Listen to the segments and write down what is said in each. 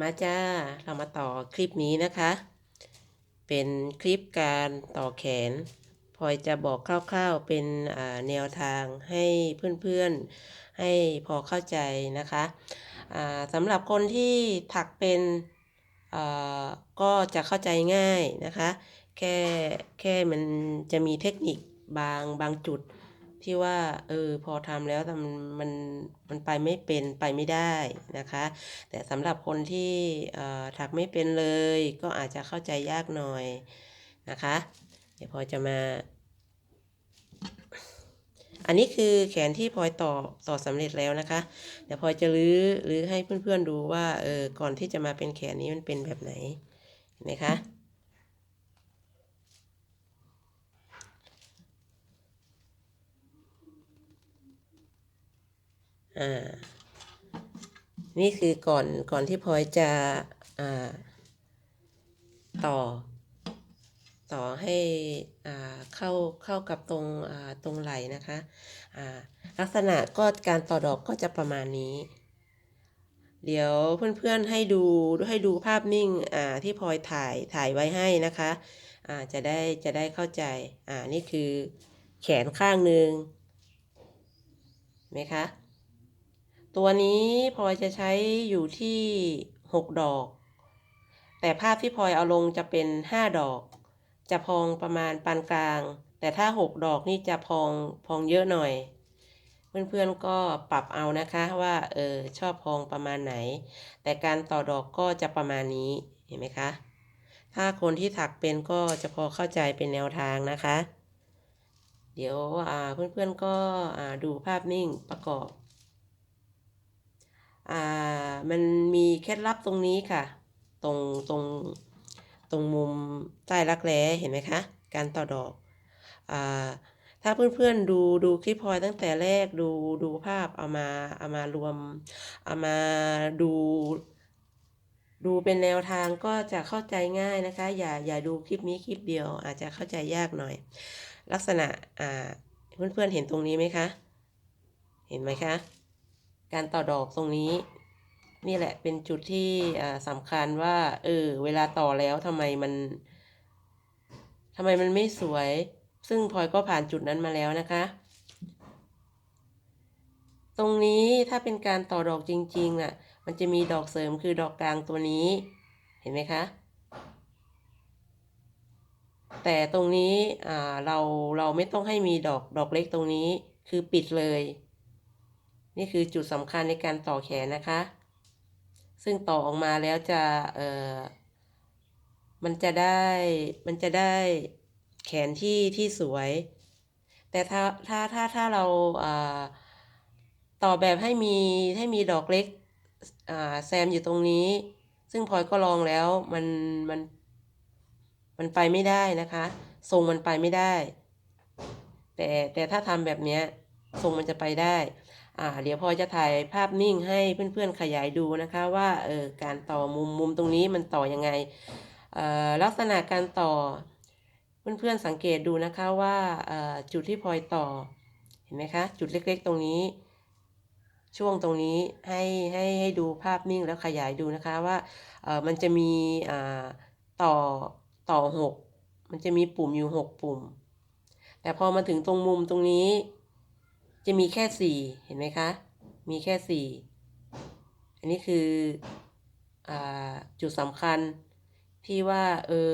มาจ้า เรามาต่อคลิปนี้นะคะ เป็นคลิปการต่อแขน พอยจะบอกคร่าวๆเป็นแนวทางให้เพื่อนๆ ให้พอเข้าใจนะคะอ่าสำหรับคนที่ถักเป็นอ่าก็จะเข้าใจง่ายนะคะ แค่แค่มันจะมีเทคนิคบางบางจุด ที่ว่าเออพอทำแล้วมันมันมันไปไม่เป็นไปไม่ได้นะคะ แต่สำหรับคนที่อ่อถักไม่เป็นเลย ก็อาจจะเข้าใจยากหน่อยนะคะ เดี๋ยวพอจะมา อันนี้คือแขนที่พลอยต่อต่อสำเร็จแล้วนะคะ เดี๋ยวพลอยจะรื้อรื้อให้เพื่อนๆดูว่าเออก่อนที่จะมาเป็นแขนนี้มันเป็นแบบไหนเห็นไหมคะ อ่านี่คือก่อนก่อนที่พลอยจะอ่าต่อ ต่อให้อ่าเข้าเข้ากับตรงอ่าตรงไหลนะคะอ่าลักษณะก็การต่อดอกก็จะประมาณนี้ เดี๋ยวเพื่อนๆให้ดูให้ดูภาพนิ่งอ่าที่พลอยถ่ายถ่ายไว้ให้นะคะอ่าจะได้จะได้เข้าใจอ่านี่คือแขนข้างหนึ่งไหมคะ ตัวนี้พลอยจะใช้อยู่ที่หกดอก แต่ภาพที่พลอยเอาลงจะเป็นห้าดอก จะพองประมาณปานกลาง แต่ถ้าหกดอกนี่จะพองพองเยอะหน่อย เพื่อนๆก็ปรับเอานะคะว่าเออชอบพองประมาณไหน แต่การต่อดอกก็จะประมาณนี้เห็นไหมคะ ถ้าคนที่ถักเป็นก็จะพอเข้าใจเป็นแนวทางนะคะ เดี๋ยวอ่าเพื่อนๆก็อ่าดูภาพนิ่งประกอบ อ่ามันมีเคล็ดลับตรงนี้ค่ะ ตรงตรงตรงมุมใต้รักแร้เห็นไหมคะ การต่อดอกอ่าถ้าเพื่อนๆดูดูคลิปพลอยตั้งแต่แรกดูดูภาพเอามาเอามารวมเอามาดู ดูเป็นแนวทางก็จะเข้าใจง่ายนะคะ อย่าอย่าดูคลิปนี้คลิปเดียว อาจจะเข้าใจยากหน่อย ลักษณะอ่าเพื่อนๆเห็นตรงนี้ไหมคะ เห็นไหมคะ การต่อดอกตรงนี้ นี่แหละเป็นจุดที่สำคัญว่า เออ เวลาต่อแล้วทำไมมันทำไมมันไม่สวย ซึ่งพลอยก็ผ่านจุดนั้นมาแล้วนะคะ ตรงนี้ถ้าเป็นการต่อดอกจริงๆน่ะ มันจะมีดอกเสริมคือดอกกลางตัวนี้ เห็นไหมคะ แต่ตรงนี้เราเราไม่ต้องให้มีดอกดอกเล็กตรงนี้ คือปิดเลย นี่คือจุดสำคัญในการต่อแขนนะคะ ซึ่งต่อออกมาแล้วจะเอ่อมันจะได้มันจะได้แขนที่ที่สวย แต่ถ้าถ้าถ้าถ้าเราอ่าต่อแบบให้มีให้มีดอกเล็กอ่าแซมอยู่ตรงนี้ ซึ่งพลอยก็ลองแล้วมันมันมันไปไม่ได้นะคะทรงมันไปไม่ได้ แต่แต่ถ้าทำแบบนี้ทรงมันจะไปได้ อ่าเดี๋ยวพอจะถ่ายภาพนิ่งให้เพื่อนๆขยายดูนะคะว่าเออการต่อมุมมุมตรงนี้มันต่อยังไงเอ่อลักษณะการต่อ เพื่อนๆสังเกตดูนะคะว่าจุดที่พลอยต่อเห็นไหมคะจุดเล็กๆตรงนี้ ช่วงตรงนี้ให้ให้ให้ดูภาพนิ่งแล้วขยายดูนะคะว่าเออมันจะมีอ่าต่อต่อหกมันจะมีปุ่มอยู่หกปุ่ม แต่พอมาถึงตรงมุมตรงนี้ จะมีแค่สี่เห็นไหมคะ มีแค่สี่อันนี้คืออจุดสำคัญที่ว่าเออ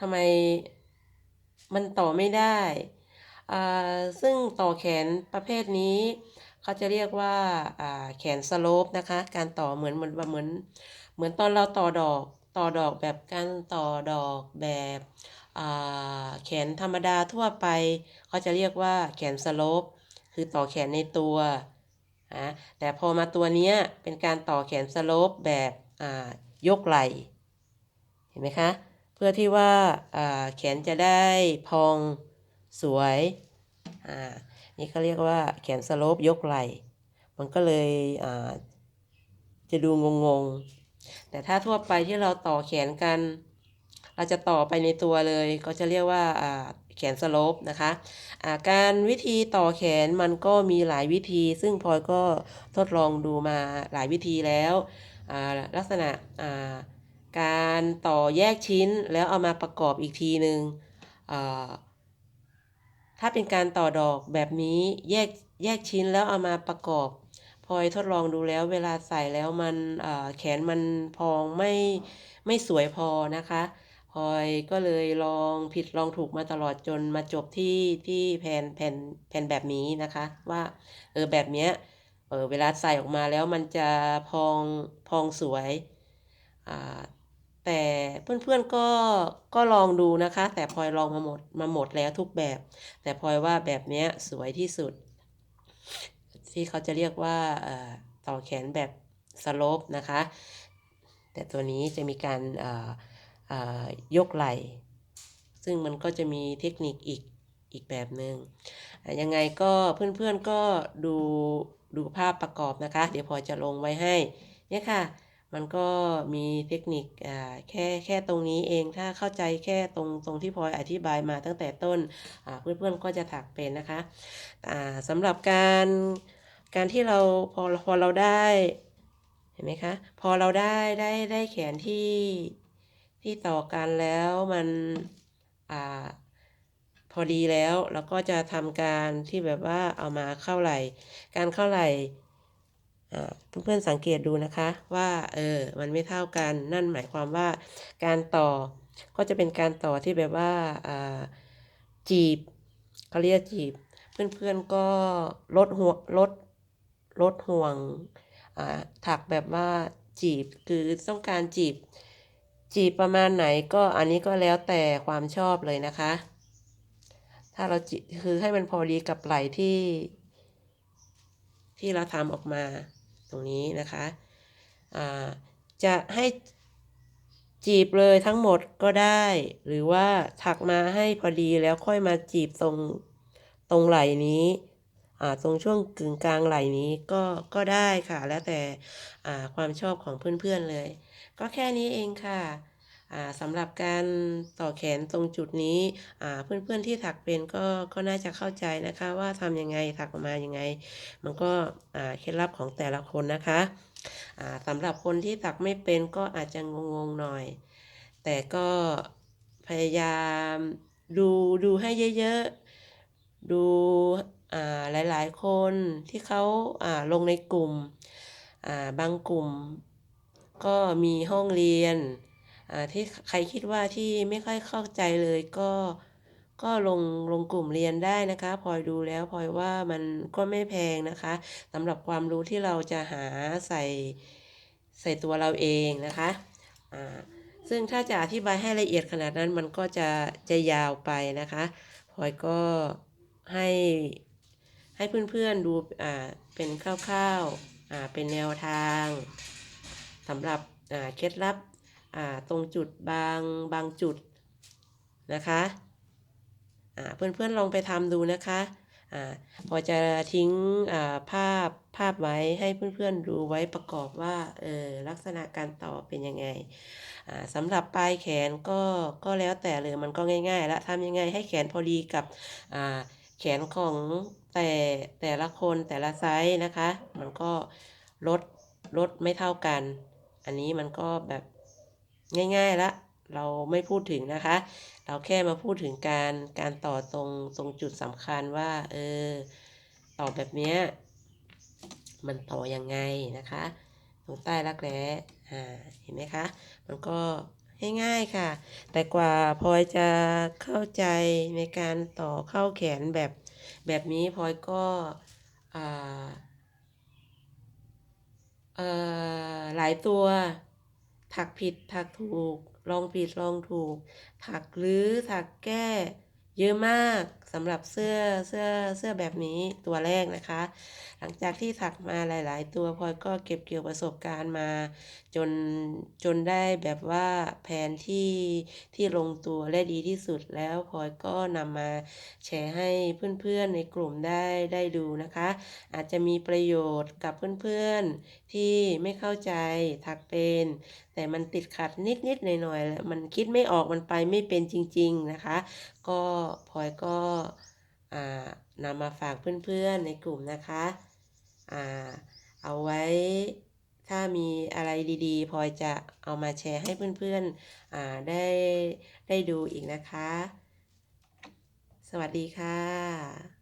ทำไมมันต่อไม่ได้ซึ่งต่อแขนประเภทนี้ เขาจะเรียกว่าอ่าแขนสโลปนะคะ การต่อเหมือนเหมือนเหมือนเหมือนตอนเราต่อดอกต่อดอกแบบการต่อดอกแบบแขนธรรมดาทั่วไป เขาจะเรียกว่าแขนสโลป คือต่อแขนในตัวนะแต่พอมาตัวนี้เป็นการต่อแขนสโลปแบบยกไหล่เห็นไหมคะ เพื่อที่ว่าแขนจะได้พองสวยนี่เขาเรียกว่าแขนสโลปยกไหล่มันก็เลยจะดูงงๆ แต่ถ้าทั่วไปที่เราต่อแขนกัน เราจะต่อไปในตัวเลย ก็จะเรียกว่า แขนสลปนะคะะการวิธีต่อแขนมันก็มีหลายวิธี ซึ่งพลอยก็ทดลองดูมาหลายวิธีแล้วลักษณะาการต่อแยกชิ้นแล้วเอามาประกอบอีกทีหนึ่งอ่าถ้าเป็นการต่อดอกแบบนี้แยกแยกชิ้นแล้วเอามาประกอบพลอยทดลองดูแล้วเวลาใส่แล้วมันแขนมันพองไม่ไม่สวยพอนะคะ พลอยก็เลยลองผิดลองถูกมาตลอดจนมาจบที่ที่แผ่นแผ่นแผ่นแบบนี้นะคะ ว่าเออแบบเนี้ยเออเวลาใส่ออกมาแล้วมันจะพองพองสวยอ่าแต่เพื่อนๆก็ก็ลองดูนะคะ แต่พลอยลองมาหมดมาหมดแล้วทุกแบบ แต่พลอยว่าแบบเนี้ยสวยที่สุด ที่เขาจะเรียกว่าเออต่อแขนแบบสโลปนะคะ แต่ตัวนี้จะมีการอ่อเอ่อ ยกไหล่ ซึ่งมันก็จะมีเทคนิคอีกอีกแบบหนึ่งอะยังไงก็เพื่อนๆก็ดูดูภาพประกอบนะคะ เดี๋ยวพลอจะลงไว้ให้เนี่ยค่ะ มันก็มีเทคนิคแค่แค่ตรงนี้เองถ้าเข้าใจแค่ตรงตรงที่พลอยอธิบายมาตั้งแต่ต้นเพื่อนๆก็จะถักเป็นนะคะสำหรับการการที่เราพอพอเราได้เห็นไหมคะพอเราได้ได้ได้แขนที่ ที่ต่อกันแล้วมันอ่าพอดีแล้วเราก็จะทำการที่แบบว่าเอามาเข้าไหลการเข้าไหลอ่าเพื่อนๆสังเกตดูนะคะว่าเออมันไม่เท่ากันนั่นหมายความว่าการต่อก็จะเป็นการต่อที่แบบว่าอ่าจีบเขาเรียกจีบ เพื่อนๆก็ลดหัวลดลดห่วงอ่าถักแบบว่าจีบคือต้องการจีบ จีบประมาณไหนก็อันนี้ก็แล้วแต่ความชอบเลยนะคะ ถ้าเราจีคือให้มันพอดีกับไหลที่ ที่เราทำออกมาตรงนี้นะคะอ่าจะให้จีบเลยทั้งหมดก็ได้ หรือว่าถักมาให้พอดีแล้วค่อยมาจีบตรงตรงไหล่นี้อ่าตรงช่วงกึ่งกลางไหล่นี้ก็ก็ได้ค่ะ แล้วแต่อ่าความชอบของเพื่อนๆเลย ก็แค่นี้เองค่ะสำหรับการต่อแขนตรงจุดนี้เพื่อนๆที่ถักเป็นก็ก็น่าจะเข้าใจนะคะ ว่าทำยังไงถักออกมายังไง มันก็เคล็ดลับของแต่ละคนนะคะสำหรับคนที่ถักไม่เป็นก็อาจจะงงๆหน่อย แต่ก็พยายามดูดูให้เยอะๆ ดูหลายๆคนที่เขาลงในกลุ่มบางกลุ่ม ก็มีห้องเรียนอ่าที่ใครคิดว่าที่ไม่ค่อยเข้าใจเลยก็ก็ลงลงกลุ่มเรียนได้นะคะพลอยดูแล้วพลอยว่ามันก็ไม่แพงนะคะสำหรับความรู้ที่เราจะหาใส่ใส่ตัวเราเองนะคะอ่าซึ่งถ้าจะอธิบายให้ละเอียดขนาดนั้นมันก็จะจะยาวไปนะคะพลอยก็ให้ให้เพื่อนๆดูอ่าเป็นคร่าวๆอ่าเป็นแนวทาง สำหรับเคล็ดลับตรงจุดบางบางจุดนะคะเพื่อนๆลองไปทำดูนะคะอพอจะทิ้งภาพภาพไว้ให้เพื่อนๆดูไว้ประกอบว่าเออลักษณะการต่อเป็นยังไงสำหรับปลายแขนก็ก็แล้วแต่เลยมันก็ง่ายๆแล้วทำยังไงให้แขนพอดีกับแขนของแต่แต่ละคนแต่ละไซส์นะคะ มันก็ลดลดไม่เท่ากัน อันนี้มันก็แบบง่ายๆละเราไม่พูดถึงนะคะ เราแค่มาพูดถึงการการต่อตรงตรงจุดสำคัญว่าเออต่อแบบเนี้ยมันต่อยังไงนะคะ ตรงใต้รักแร้อ่าเห็นไหมคะ มันก็ง่ายๆค่ะ แต่กว่าพลอยจะเข้าใจในการต่อเข้าแขนแบบแบบนี้พลอยก็อ่า หลายตัว ถักผิดถักถูก ลองผิดลองถูก ถักหรือถักแก้ เยอะมาก สำหรับเสื้อเสื้อเสื้อแบบนี้ตัวแรกนะคะ หลังจากที่ถักมาหลาย ๆ ตัวพลอยก็เก็บเกี่ยวประสบการณ์มา จนจนได้แบบว่าแผนที่ที่ลงตัวและดีที่สุดแล้วพลอยก็นำมาแชร์ให้เพื่อน ๆ ในกลุ่มได้ได้ดูนะคะ อาจจะมีประโยชน์กับเพื่อน ๆ ที่ไม่เข้าใจถักเป็นแต่มันติดขัดนิด ๆ หน่อย ๆ แล้วมันคิดไม่ออกมันไปไม่เป็นจริง ๆ นะคะ ก็พลอยก็นำมาฝากเพื่อนๆในกลุ่มนะคะอเอาไว้ถ้ามีอะไรดีๆ พอจะเอามาแชร์ให้เพื่อนๆได้ได้ดูอีกนะคะ สวัสดีค่ะ